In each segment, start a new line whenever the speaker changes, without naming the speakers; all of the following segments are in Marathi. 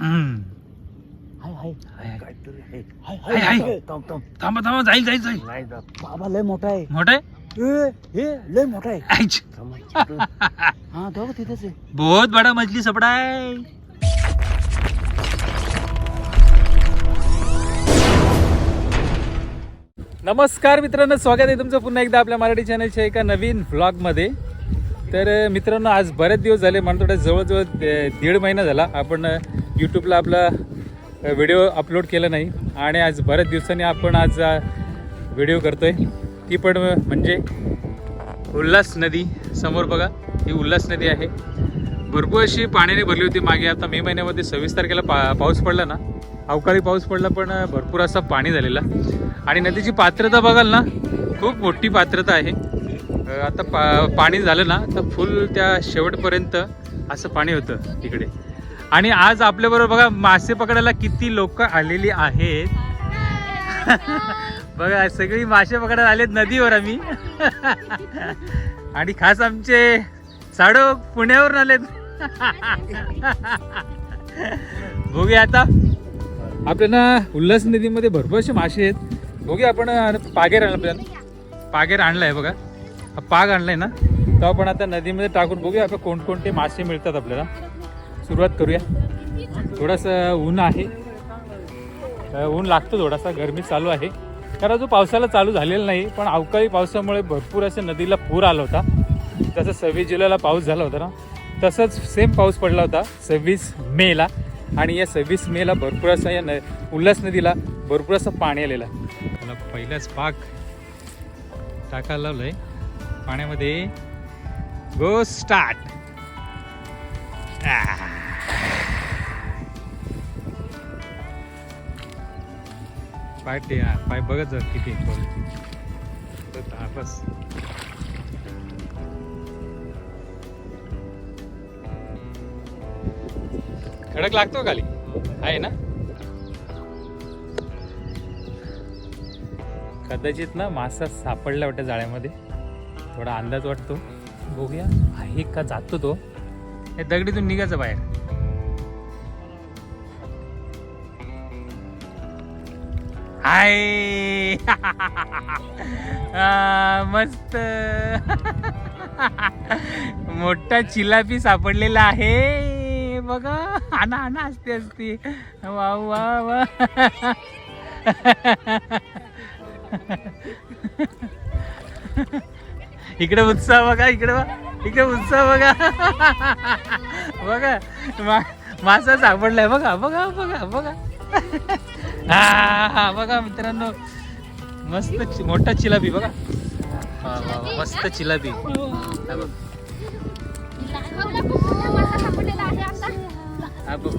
हम्म.
हाय हाय
हाय.
काहीतरी आहे. हाय
हाय, हाय.
हाय थांब थांब
थांबा थांबा जाईल जाईल जाईल
नाही. बाबा लय मोठा आहे
मोठे
ए, हे लय मोठा आहे
आईच.
थांब, तिकडं. हा तो तिथेच आहे
बहुत बडा मछली सपडा है नमस्कार मित्रांनो स्वागत आहे तुमचं पुन्हा एकदा आपल्या मराठी चॅनलच्या एका नवीन व्लॉगमध्ये तर मित्रांनो आज बरेच दिवस झाले. मला थोडं जवळजवळ दीड महिना झाला. आपण यूट्यूबला आपला व्हिडिओ अपलोड केला नाही. आणि आज बऱ्याच दिवसांनी आपण आज व्हिडिओ करतो आहे ती पण म्हणजे उल्हास नदी समोर बघा. ही उल्हास नदी आहे. भरपूर अशी पाण्याने भरली होती मागे. आता मे महिन्यामध्ये सव्वीस तारखेला पा पाऊस पडला ना. अवकाळी पाऊस पडला पण भरपूर असा पाणी झालेला. आणि नदीची पात्रता बघाल ना खूप मोठी पात्रता आहे. आता पा पाणी झालं ना तर फुल त्या शेवटपर्यंत असं पाणी होतं तिकडे आणि आज आपल्याबरोबर बघा मासे पकडायला किती लोक आलेली आहेत. बघा सगळी मासे पकडायला आलेत नदीवर आम्ही. आणि खास आमचे साडो पुण्यावरून आलेत. बघूया आता. आपल्याला उल्हास नदीमध्ये भरपूर असे मासे आहेत. बघूया आपण पागेर आणलं आपल्याला पागेर आणलाय बघा. हा पाग आणलाय ना तो आपण आता नदीमध्ये टाकून बघूया आपण कोणकोणते मासे मिळतात आपल्याला. सुरुवात करूया. थोडंसं ऊन आहे. ऊन लागतो थोडासा गरमी चालू आहे. कारण अजून पावसाला चालू झालेला नाही पण अवकाळी पावसामुळे भरपूर असं नदीला पूर आला होता. जसं सव्वीस जुलैला पाऊस झाला होता ना तसंच सेम पाऊस पडला होता सव्वीस मेला. आणि या सव्वीस मेला भरपूर असा या न उल्हास नदीला भरपूर असं पाणी आलेलं आहे. मला पहिलाच पाक टाकायला आहे पाण्यामध्ये. Go start ah. पाय ते पाय बघत जा किती क्वालिटी बस. खडक लागतो खाली? आहे ना? कदाचित ना मासा सापडला वाटतं जाळ्यामध्ये. थोडा अंदाज वाटतो. बघूया. आहे का जातो तो? हे दगडीतून निघायचं बाहेर. हाय. मस्त. मोठा चिलापी सापडलेला आहे. बघा. आणा आणा असते असते. वा वा वा. इकडे उत्साह बघा इकडे बघा इकडे उत्साह बघा. बघा मा मासा सापडलाय. बघा बघा बघा बघा. हा बघा मित्रांनो. मस्त मोठा चिलाबी बघा. मस्त चिलाबी. हा बघ.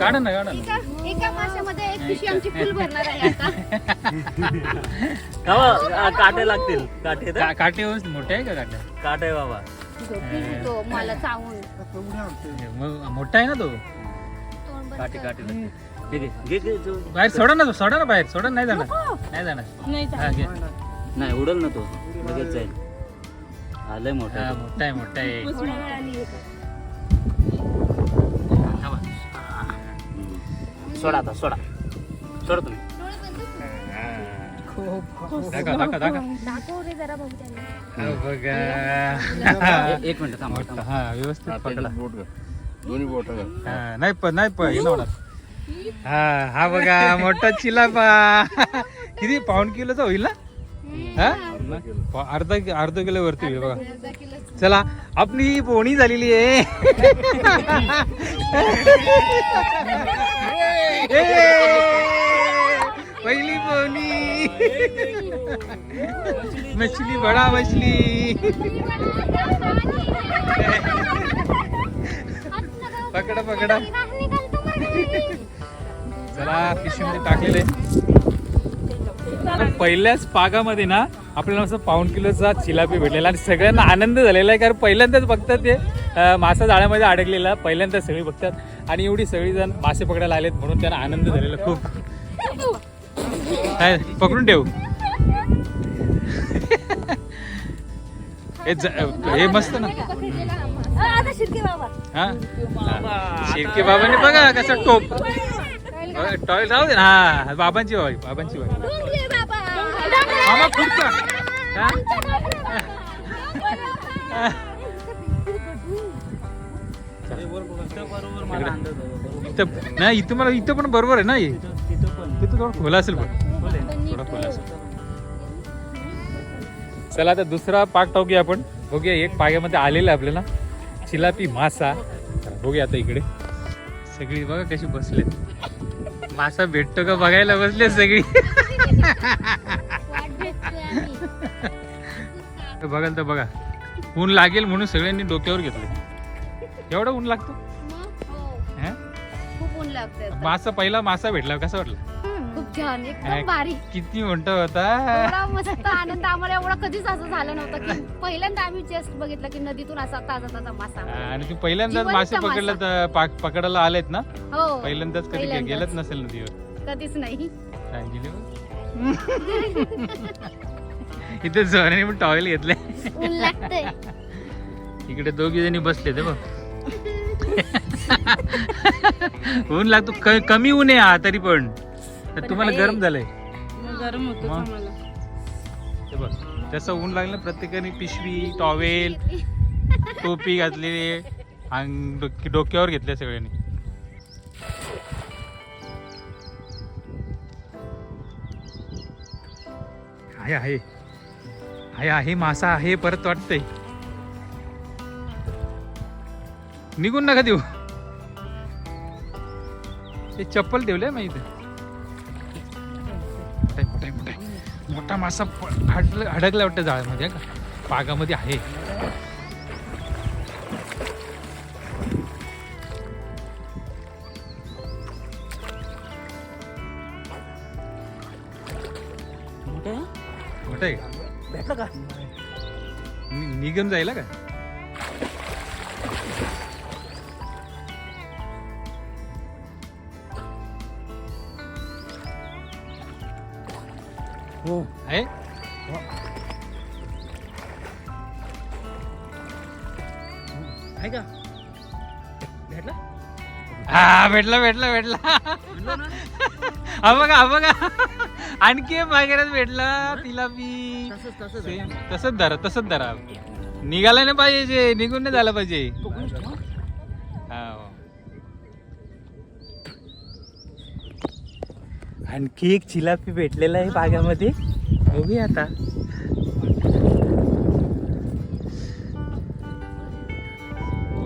काढा ना काढा ना.
एका माशामध्ये एक पिशवी आमची फुल भरणार आहे आता.
बाबा, काटे लागतील. काटे
का- काटे व्यवस्थित मोठे आहे का काटे?
काटे बाबा.
तो मला चावून.
मग मोठा आहे ना तो?
तोंड बंद
काटे
कर.
काटे लागतील. घे, घे, घे, घे, जो-
बाहेर सोडा ना सोडा ना बाहेर सोडा नाही जाणार. नाही जाणार.
नाही
हा, घे.
नाही उडल ना तो. लगेच जाईल. आलंय मोठा
हा, मोठा आहे मोठा आहे.
थोड्या वेळाने येतो.
सोडा आता सोडा. सोडा तुम्ही.
दाखव दाखव दाखव. हा, बघा.
ए- एक मिनिट थांबा
मोठा,
थांबा.
हा व्यवस्थित पकडा.
दोन्ही बोट
हा, नाही पण नाही पण हे. हा हा बघा मोठा चिलापा. किती पाऊन किलोचा होईल ना? हा? पा- अर्धा अर्धा किलो वरती होईल बघा. चला आपली पोणी झालेली आहे. पहिली पोणी मछली बडा मछली. पकडा पकडा. चला पिशवीमध्ये टाकलेले. पहिल्याच पागामध्ये ना आपल्याला असं पाऊन किलोचा चिलापी भेटलेला. आणि सगळ्यांना आनंद झालेला आहे कारण पहिल्यांदाच बघतात ते. मासा जाळ्यामध्ये अडकलेला. पहिल्यांदाच सगळी बघतात. आणि एवढी सगळी जण मासे पकडायला आलेत म्हणून त्यांना आनंद झालेला खूप. काय पकडून ठेवू? हे मस्त ना.
हा शिर्के बाबा.
शिर्के बाबांनी बघा कसं टोप. टॉयल राहू दे ना. हा बाबांची बाई बाबांची बाई मामा इथं नाही इथं मला इथं पण बरोबर आहे ना हे.
तिथं
थोडं खोला असेल पण थोडा खोला असेल. चला आता दुसरा पाक टाकूया आपण. बघूया एक पाग्यामध्ये आलेला आहे आपल्याला चिलापी मासा. बघूया आता इकडे. सगळी बघा कशी बसले मासा भेटतो का बघायला बसले सगळी? तर बघाल तर बघा. ऊन लागेल म्हणून सगळ्यांनी डोक्यावर घेतलं एवढं ऊन लागतो
मग? हो.
हं?
खूप ऊन लागतंय आता.
मासा पहिला मासा भेटला कसा वाटला
खूप छान. एकदम भारी
किती मोठा होता
एवढा मस्त आनंद आम्हाला एवढा कधीच असं झालं नव्हतं की पहिल्यांदा आम्ही जस्ट बघितलं की नदीतून असा ताजा ताजा मासा
आणि तू पहिल्यांदाच
जिवंत
मासे
मासा.
पकडलं तर पाक- पकडायला आलेत ना
हो
पहिल्यांदाच कधी
पहिल्यांदाच.
गेलंच नसेल नदीवर
कधीच नाही
गेले बघ? इथे जोराने पण टॉवेल घेतले
ऊन लागतंय
इकडे दोघी जणी बसले ते बघ ऊन लागतो. क- कमी ऊन आहे हा तरी पण. तुम्हाला गरम झालंय.
गरम होतो
मग?
आम्हाला
ते बघ जसं ऊन लागलं प्रत्येकाने पिशवी टॉवेल टोपी घातलेली अंग डोक- डोक्यावर घेतल्या सगळ्यांनी. आहे आहे. आहे आहे मासा आहे परत वाटतंय. निघून नका देऊ. ते चप्पल ठेवलंय माहिती मोठा मोठा मोठा मोठा मासा अडकला वाटतं जाळ्यामध्ये हा का? पागामध्ये आहे.
मोठं आहे?
का?
भेटलं का?
निघून जायला का? आहे
का भेटला
हा भेटला भेटला भेटला हा बघा हा बघा आणखी एक भेटला तिला बी
तसंच तसंच
धरा तसंच धरा निघाला नाही पाहिजे निघून नाही झालं पाहिजे
पकडून ठेव.
आणखी एक चिलापी भेटलेला आहे बागामध्ये बघूया आता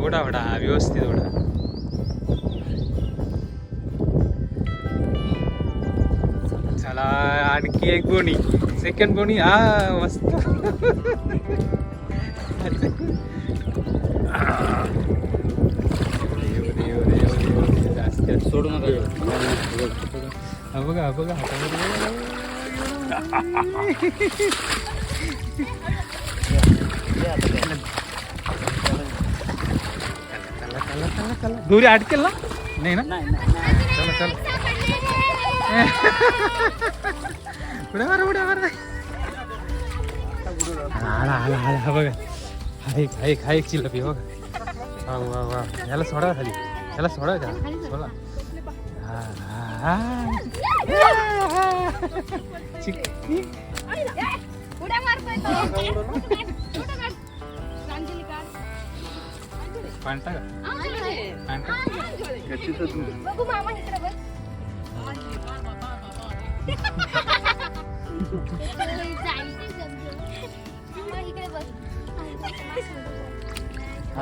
ओढा ओढा हा व्यवस्थित ओढा चला आणखी एक गोणी सेकंड गोणी हा मस्त एवढे, एवढे, जास्त हा बघा बघा हातामध्ये दोरी अडकेल ना? नाही ना?
नाही नाही नाही.
चला चला. उड्या मारा उड्या मारा. आला आला आला बघा. हा एक हा एक हा एक चिलपी बघा. वा वा वा. याला सोडा खाली. याला सोडा का? सोडा. हा, हा,
उड्या मारतोय तो. फोटो काढ. प्रांजली काढ.
पांटा का पांटा
बघू मामा इकडे बघ. जाईल ते मामा इकडे बघ.
आ,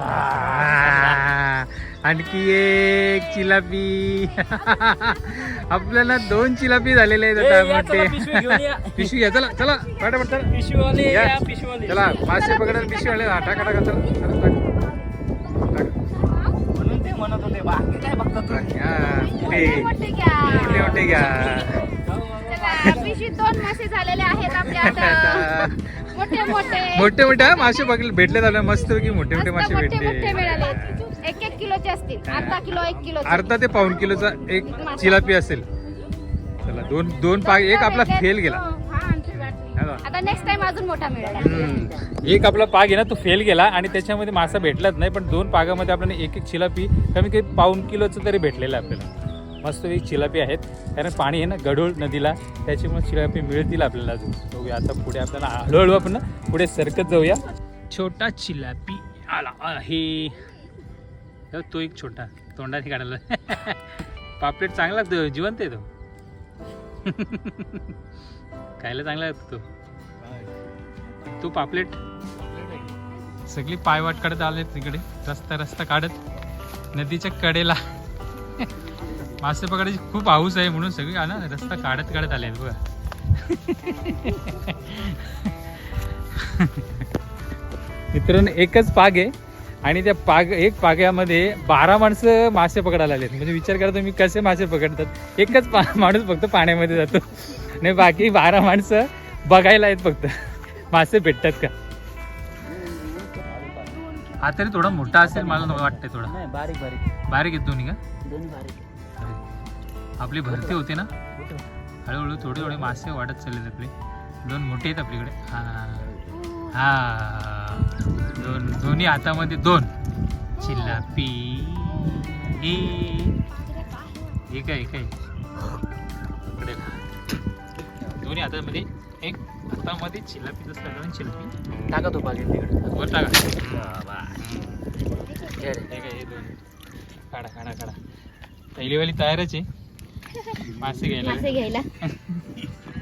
आणखी एक चिलापी आपल्याला दोन चिलापी झालेले आहेत आता मोठे
पिशवी घेऊन या.
पिशवी घ्या चला चला पटापट चला
पिशवीवाले
या.
पिशवीवाले
चला मासे पकडायला पिशवी आले हा, टाका टाका चला चला, टाका. टाका.
म्हणून ते म्हणत होते बाकी काय बघता तुम्ही
हा,
मोठे
मोठे
घ्या.
मोठे मोठे घ्या
चला, पिशवीत दोन मासे झालेले आहेत आपल्या आता मोठे मोठे
मोठे मोठे मासे पकडले भेटले झाले मस्त की मोठे मोठे मासे
मोठे मोठे
भेटले
मिळाले एक एक किलोचे असतील. अर्धा किलो एक किलो
अर्धा ते पाऊन किलोचा एक चिलापी असेल. चला दोन दोन पाग एक आपला फेल गेला. हा.
आता नेक्स्ट टाइम अजून मोठा मिळेल.
एक आपला पाग आहे ना तो फेल गेला आणि त्याच्यामध्ये मासा भेटलाच नाही पण दोन पागामध्ये आपल्याला एक एक चिलापी कमी कमी पाऊन किलोचं तरी भेटलेलं आहे आपल्याला. मस्त एक चिलापी आहेत. कारण पाणी आहे ना गढूळ नदीला त्याच्यामुळे चिलापी मिळतील आपल्याला अजून. बघूया आता पुढे आपल्याला हळूहळू आपण ना पुढे सरकत जाऊया. छोटा चिलापी आला आहे हो, तो एक छोटा तोंडाने काढायला. पापलेट चांगला लागतो जिवंत आहे तो. खायला चांगला लागतो तो. तो पापलेट? सगळी पायवाट काढत आले तिकडे. रस्ता रस्ता काढत. नदीच्या कडेला. मासे पकडायची खूप हाऊस आहे म्हणून सगळी ना रस्ता काढत काढत आले बघा. मित्रांनो एकच पाग आहे. आणि त्या पाग एक पाग्यामध्ये बारा माणसं मासे पकडायला आलेत. म्हणजे विचार करा तुम्ही कसे मासे पकडतात. एकच पा माणूस फक्त पाण्यामध्ये जातो. आणि बाकी बारा माणसं बघायला आहेत फक्त. मासे भेटतात का? हा तरी थोडा मोठा असेल मला वाटतंय थोडा.
बारीक बारीक.
बारीक येतो दोन्ही का? आपली भरती होते ना? हळूहळू थोडे थोडे मासे वाढत चालले आपले. दोन मोठे आहेत आपल्याकडे. हा. हा. दोन दोन्ही हातामध्ये दोन. चिल्लापी हे एक आहे एक आहे इकडे. दोन्ही हातामध्ये एक. हातामध्ये चिल्लापी लागलं ना चिल्लापी
टाका तो तिकडे
वर टाका. हे दोन. काढा काढा काढा. पहिलीवाली तयारच आहे. मासे घ्यायला.
मासे घ्यायला.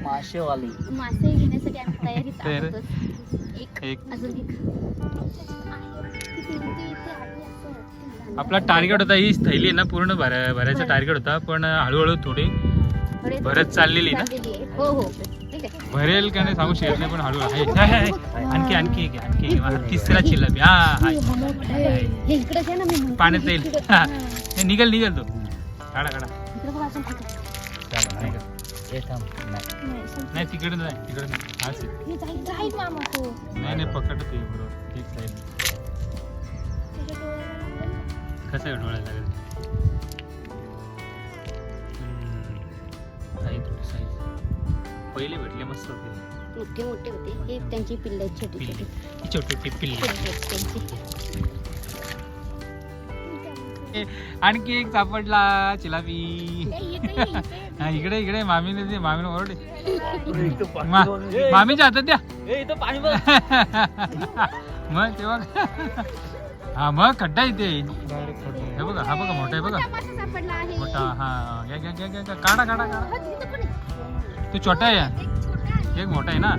मासेवाली.
मासे घेण्यासाठी आम्ही
तयार.
एक.
आपला टार्गेट होता ही थैली आहे ना पूर्ण भरा भरायचा टार्गेट होता पण हळूहळू थोडी भरत चाललेली ना.
हो हो.
भरेल का नाही सांगू शकत नाही पण हळूहळू. आहे. आणखी आणखी एक आणखी तिसरा चिल्लापी हा
हे.
पाण्यात जाईल निघेल निघेल तो. काढा काढा.
थांब. नाही.
नाही, सं-
नाही तिकडे नाही तिकडे नाही. हाच आहे.
हे जाईल जाईल मामा तो.
नाही नाही पकडत आहे बरोबर. ठीक आहे
त्याच्या डोळ्याला लागलं.
कसं आहे डोळ्याला लागेल? थोडी साईज पहिले भेटले मस्त होते.
मोठे मोठे होते. हे त्यांची पिल्ल छोटी
पिल्ली.
छोटी
छोटी छोटी पिल्ली
त्यांची.
आणखी एक सापडला
इथे.
हा इकडे इकडे मामीने दे मामीने ओरडे. मा- मामीच्या हातात द्या.
ए इथं पाणी बघ.
मग तेव्हा हा मग खड्डा इथे. हे बघा हा बघा मोठा आहे बघा.
मोठा मासा सापडला आहे.
मोठा हा घ्या घ्या घ्या घ्या घ्या. काढा काढा काढा.
हा, इथं पण आहे.
तो छोटा आहे.
एक छोटा आहे.
एक मोठा आहे ना?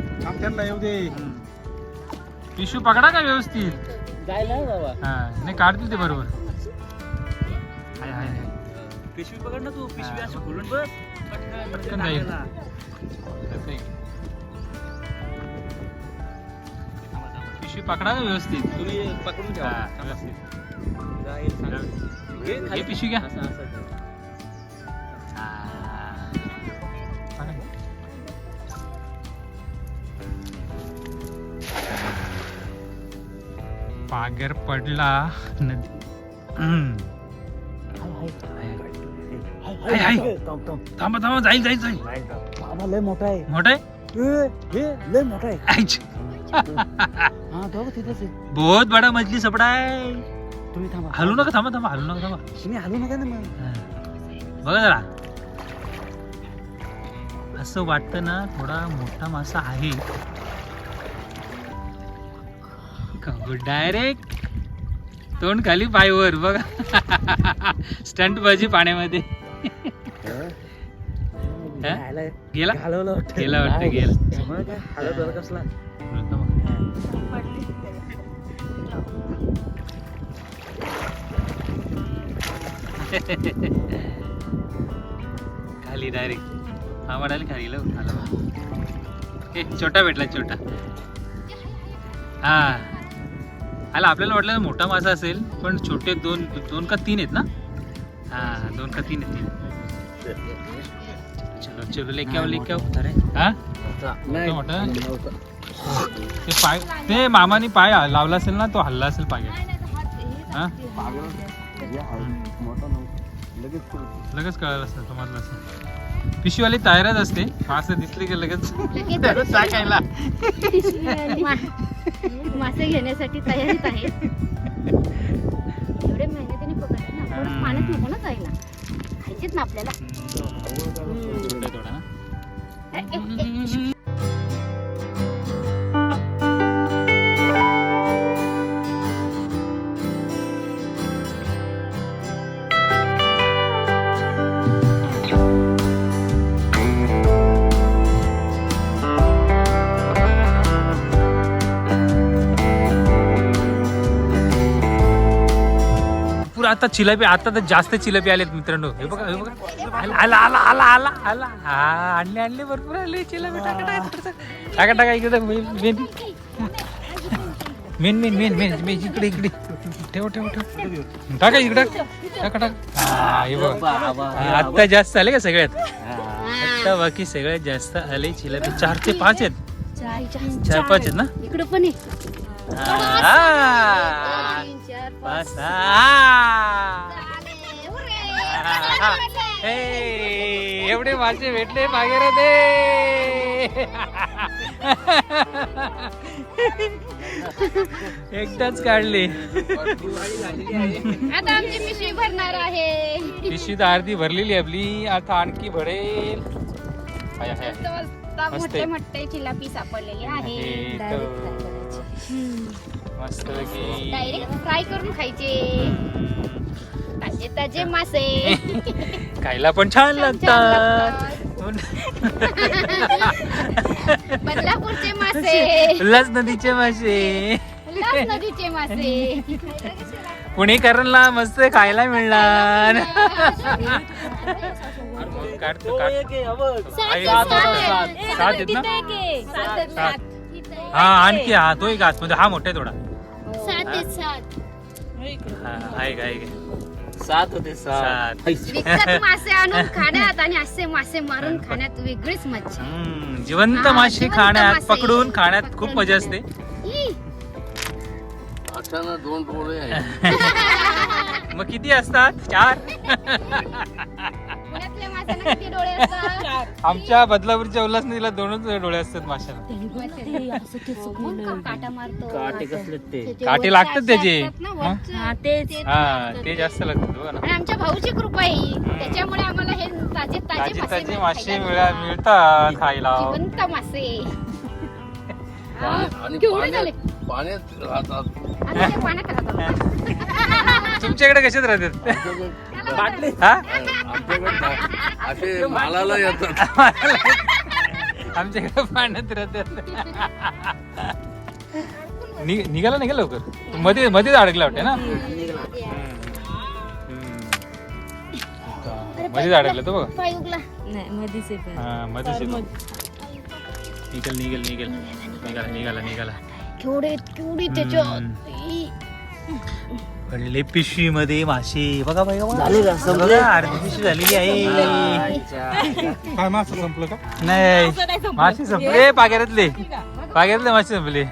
पिशू पकडा का व्यवस्थित?
जायला बाबा
हा नाही काढतील ते बरोबर. हाय हाय हाय
पिशवी पकड ना तू पिशवी खोलून
पटकन. पिशवी पकडा का व्यवस्थित
तुम्ही पकडून ठेवा
हा, व्यवस्थित.
जाईल सांग. घे खाली.
हे पिशवी घ्या.
असं असं ठेव.
पकडा. पागर पडला नदी हम्म. हाय, हाय.
थांब, थांब.
थांबा थांबा जाईल जाईल जाईल.
बाबा लय मोठा आहे.
मोठा आहे?
ए, हे लय मोठा आहे.
आईच.
हा तो तिथेच आहे
बहुत बडा मछली सपडा आहे.
तुम्ही थांबा.
हलू नका थांबा थांबा हलू नका थांबा.
तुम्ही हलू नका ना मग.
हा. बघा जरा. असं वाटतं ना थोडा मोठा मासा आहे. डायरेक्ट. तोंड खाली पायवर बघा. स्टंट बाजी पाण्यामध्ये. गेला. गेला वाटतं, गेला.
कसला?
खाली डायरेक्ट हा वाढायला खाली गेलो आला ए छोटा भेटला छोटा. हा. आला आपल्याला वाटलं मोठा मासा असेल पण छोटे दोन दोन का तीन आहेत ना? हा दोन का तीन आहेत. चलो चलो लेके आओ लेके आओ हा? मोठा? ते पाय ते मामाने पाय लावला असेल ना तो हल्ला असेल पाय.
हे
हा?
लगेच
कळालं. असेल तुम्हाला असेल पिशवीवाली तयारच असते. असं दिसले की लगेच
लगेच
टाकायला
मा- मासे घेण्यासाठी तयारीत आहे. एवढे मेहनतीने पकडले ना थोडं
हम्म.
पाण्यात नको ना जायला. खायचेच ना आपल्याला.
थोडं ना. आता चिलापी आता तर जास्त चिलापी आलेत मित्रांनो. हे बघा हे बघा. आला आला आला आला आला. आला हा आणले आणले भरपूर आणले चिलापी. टाका टाका. टाका टाका इकडे main main. Main main main main इकडे इकडे. ठेव ठेव ठेव. टाका इकडे. टाका टाका. हा बघा. आत्ता जास्त आले का सगळ्यात?
हा.
आत्ता बाकी सगळ्यात जास्त आले चिलापी. चार ते पाच आहेत.
चार
पाच आहेत ना?
इकडं पण आहे.
हा.
तीन, चार,
पाच हा.
आले, हुर्रे.
हा. हे, एवढे मासे भेटले मागे दे एकदाच काढले
आता आमची पिशवी भरणार आहे
पिशवी तर अर्धी भरलेली आपली आता आणखी भरेल हाय, हाय, हाय.
मस्त
मस्त
मोठे. मोठे चिलापी सापडलेले आहे
हे तर मस्त की
डायरेक्ट फ्राय करून खायचे. ताजे ताजे मासे.
खायला पण छान लागतात.
बदलापूरचे मासे.
उल्हास नदीचे मासे.
उल्हास नदीचे मासे.
पुणेकरांना मस्त खायला मिळणार.
हा
सात,
सात,
सात.
सात. सात आहेत. ना हा आणखी हा तो एक म्हणजे हा मोठा आहे थोडा.
सात
हा. आहे का आहे का
सात होते सात.
सात.
विकत मासे आणून खाण्यात आणि असे मासे मारून खाण्यात वेगळीच मज्जा.
हम्म, जिवंत
हा,
मासे
जिवंत
खाण्यात
मासे.
पकडून खाण्यात खूप मजा असते.
ई,
अचानक दोन आहेत.
मग किती असतात? चार?
पुण्यातल्या माशांना किती डोळे असतात.
आमच्या बदलापूरच्या उल्हास नदीला दोनच डोळे असतात माशाला
का काटा मारतो
काटे कसले ते?
त्याचे
काटे
वरचे
लागतात
असे
त्याचे.
असतात ना,
मग?
वरचे. तेच.
हा. ते जास्त लागतात बघा ना.
आणि आमच्या भाऊची कृपा आहे. ही. त्याच्यामुळे आम्हाला हे ताजे
ताजे
ताजे
ताजे
मासे
मिळा
मिळतात.
खायला.
जिवंत मासे. हा,
आणि
केवढे झाले
पाण्यात पाण्यात राहतात.
तुमच्याकडे कशात राहतात?
आमच्याकडे
बाटली?
हा?
आमच्याकडे असे मालाला येतात.
आमच्याकडे पाण्यात राहतात. नि- निघाला निघाला लवकर? मध्ये मध्येच अडकला वाटते ना? हम्म. मध्येच अडकला तो बघा.
पाय उगला.
हा मध्येच येतो. निघेल निघेल निघेल. निघाला निघाला निघाला.
केवढे केवढी त्याच्यात ई.
पडले पिशवी मध्ये मासे. बघा बघा बघा.
झाले का? संपले?
बघा, अर्धी पिशवी झालेली आहे.
काय मासा संपलं का?
नाही. मासे संपले. पाग्यातले पाग्यातले मासे संपले.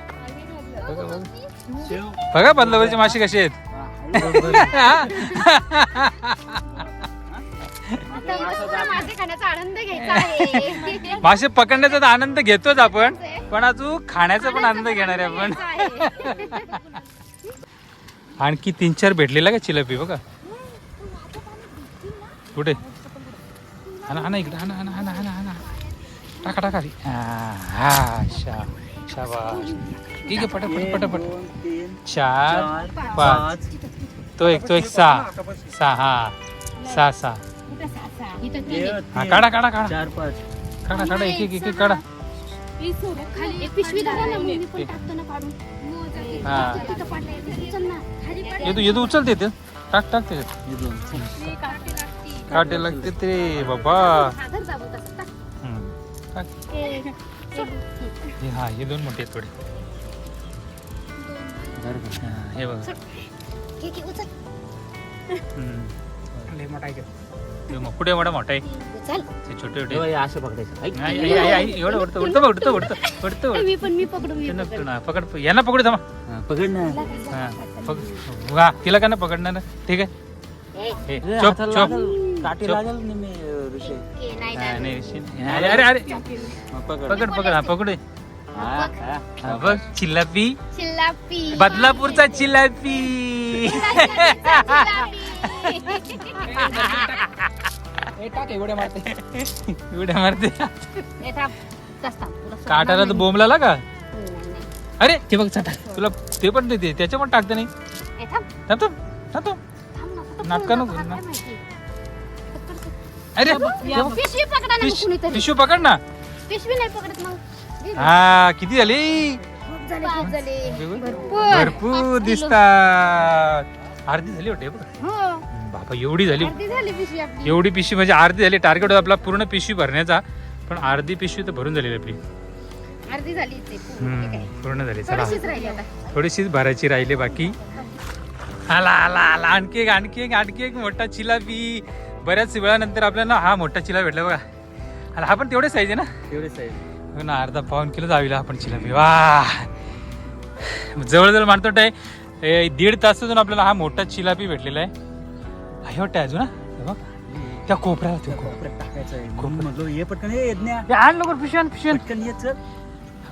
बघा, बदलावरचे मासे कसे आहेत.
मासे खाण्याचा आनंद घ्यायचा आहे.
मासे पकडण्याचा तर आनंद घेतोच आपण पण अजून खाण्याचा पण आनंद घेणार आहे आपण. आणखी तीन चार भेटलेला का चिलपी बघा. कुठे? इकडे हाना हाना हाना हाना हाना टाका टाका. हा शा शाबाश ठीक आहे पटापट पटापट चार पाच. तो एक तो एक सहा. सहा हा. सहा सहा.
हा
काढा काढा काढा
चार पाच
काढा काढा एक एक एक एक काढा
खाली एक पिशवी धरा ना मग मी पण टाकतो ना काढून
हा
तिथं उचल ना. खाली
येतो येतो उचलते ते टाक टाक त्याच्यात काटे लागते ते बाबा
साधर दाबत टाक.
हम्म. टाक.
हे,
हे हा हे दोन मोठे आहेत थोडे हा, हे बघा
घे, उचल.
हम्म.
लय मोठा आहे का?
पुढे एवढा मोठा आहे. ते छोटे छोटे.
बघ, असं पकडायचं. ऐक.
आई, आई, आई, आई, एवढं उडतं उडतं उडतं उडतं उडतं
ए,
उडतं
मी पण मी पकडू मी
यांना पकडू थांबा.
हा, पकड ना
हा पकड हा तिला का ना पकडणार ना? ठीक आहे.
ए,
हे
ए,
चोप
हाताला
चोप.
लागल. काठी
चोप.
लागेल ना मी ऋषी.
ए, नाही लागत.
नाही. ऋषी. नाही. अरे अरे अरे.
पकड.
पकड पकड हा पकडे.
हा, हा.
हा बघ चिल्लापी
चिल्लापी
बदलापूरचा चिल्लापी उड्या मारते
ए, थांब. जास्त थांब. तुला सोडणार
काटाला तर. बोंबला का
नाही.
अरे ते बघ चटा तुला ते पण देते त्याच्या पण टाकते नाही
ए, थांब.
थांब थांब थांब थांब.
थांब ना, कुठं
नाटकं
पळून
नको. अरे
पिशवी पकडा ना पिशवी नाही पकडत मग.
हा किती झाली?
खूप झाले खूप झाले भरपूर
भरपूर. दिसतात. अर्धी झाली वाटते बघ.
हो.
बाबा एवढी झाली.
अर्धी झाली पिशवी आपली.
एवढी पिशवी म्हणजे अर्धी झाली. टार्गेट होता आपला पूर्ण पिशवी भरण्याचा. पण अर्धी पिशवी तर भरून झालेली आपली.
अर्धी झाली पूर्ण. ठीक
हम्म,
आहे.
पूर्ण झाली. चला.
थोडीशीच राहिली आता.
थोडीशीच भरायची राहिली बाकी. आला आला आला. आणखी एक आणखी एक आणखी एक मोठा चिलापी बऱ्याच वेळानंतर आपल्याला हा मोठा चिला भेटला बघा. आणि हा पण तेवढेच साईज आहे ना?
तेवढेच आहे
हो ना अर्धा पाऊन किलो जावीला आपण चिलापी वा! जवळजवळ मानतो आहे दीड तासातून आपल्याला हा मोठा चिलापी भेटलेला आहे. आहे वाटतं अजून बघ. त्या कोपऱ्याला तो.
कोपऱ्यात टाकायचं ये पटकन ये यज्ञा
हे आण लवकर.
पटकन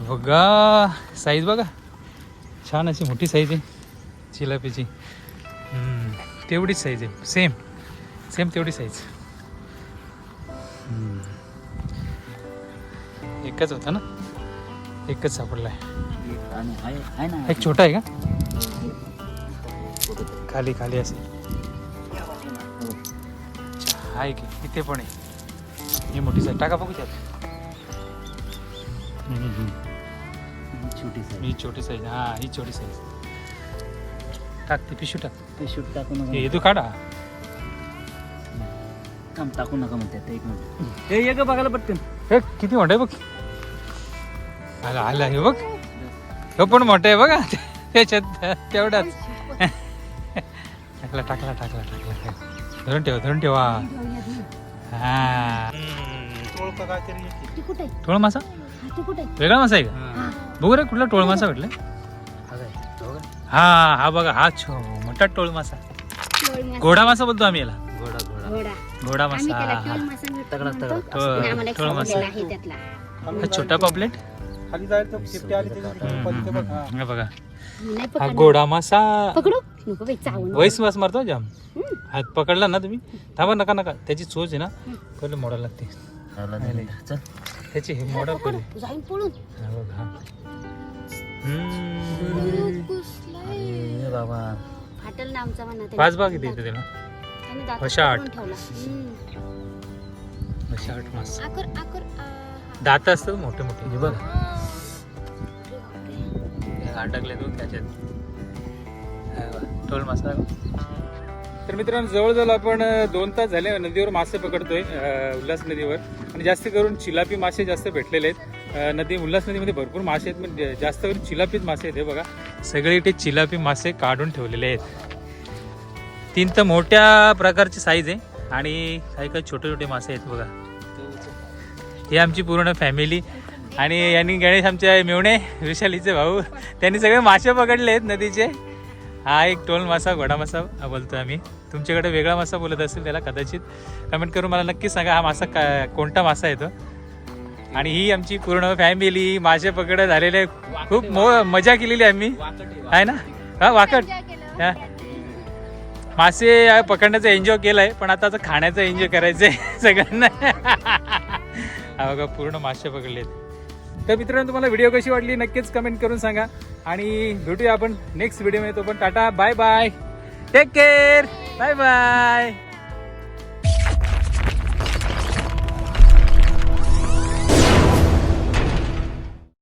बघा साईज बघा. छान अशी मोठी साईज आहे चिलापीची तेवढीच साईज आहे. सेम सेम तेवढी साईज एकच होता ना? एकच सापडला आहे
एक
छोटा आहे का? खाली खाली असेल. आहे. की इथे पण आहे. ही मोठी साईज टाका बघू त्यात.
छोटी साईज
ही छोटी साईज हा ही छोटी साईज टाक ती पिशू टाक.
शूट टाकू नका
हे तू काढा.
टाकू नका म्हणते. एक मिनिट. हे बघायला पटकन.
हे किती मोठं आहे बघ. आला आला हे बघ. हे पण मोठं आहे बघा. त्याच्यात तेवढाच. टाकला टाकला टाकला टाकला. धरून ठेवा धरून ठेवा. हा.
ती?
टोळ मासा
हा, ती?
वेगळा मासा आहे का?
हा.
बघू रे कुठला टोळ मासा भेटला हा हा बघा हा छो मोठा टोळ मासा
टोळ मासा.
घोडा मासा बोलतो आम्ही याला.
घोडा घोडा.
घोडा.
घोडा
आम्ही
मासा
त्याला
हा
टोळ मासा
हा छोटा पॉपलेट?
खाली जायचं शिफ्टी आली त्याच्यावर
हा. बघा.
नाही
हा
पकडणार.
गोडा मासा.
पकडू? नको बाई चावून
वैस मास मारतो जाम.
हम्म.
हात पकडला ना तुम्ही थांबा नका नका. त्याची चोच आहे ना पहिले मोडायला लागते.
चला,
त्याची हे मोडा पहिले.
पकडू. जाईन पळून.
हा बघ, हा. हम्म.
अरे बाबा.
फाटल ना आमचा म्हणा
पाच भाग येते इथे त्याला
त्याने
अशा आठ.
पकडून ठेवला. हम्म.
अशा आठ मास.
आकर आकर आ, हा.
दात असतात मोठे मोठे हे बघ. अडकले दोन त्याच्यात. टोल मासा. तर मित्रांनो जवळजवळ आपण दोन तास झाले नदीवर मासे पकडतोय उल्हास नदीवर. आणि जास्त करून चिलापी मासे जास्त भेटलेले आहेत. नदी उल्हास नदीमध्ये भरपूर मासे आहेत पण जास्त करून चिलापीच मासे आहेत हे बघा. सगळे इथे चिलापी मासे काढून ठेवलेले आहेत. तीन तर मोठ्या प्रकारची साईज आहे आणि काही काही छोटे छोटे मासे आहेत बघा. ही आमची पूर्ण फॅमिली आणि यांनी गणेश आमचे मेवणे विशालीचे भाऊ त्यांनी सगळे मासे पकडले आहेत नदीचे. हा एक टोल मासा घोडा मासा बोलतो आम्ही. तुमच्याकडे वेगळा मासा बोलत असेल त्याला कदाचित. कमेंट करून मला नक्की सांगा हा मासा का कोणता मासा येतो आणि ही आमची पूर्ण फॅमिली मासे पकड झालेले खूप मो मजा केलेली आम्ही. आहे ना? हा
वाकड.
हा. मासे पकडण्याचा एन्जॉय केलाय पण आता आता खाण्याचा एन्जॉय करायचंय सगळ्यांना. हा बघा पूर्ण मासे पकडलेत. तर मित्रांनो तुम्हाला व्हिडिओ कशी वाटली नक्कीच कमेंट करून सांगा. आणि भेटूया आपण नेक्स्ट व्हिडिओमध्ये तो पण tata bye bye take care bye bye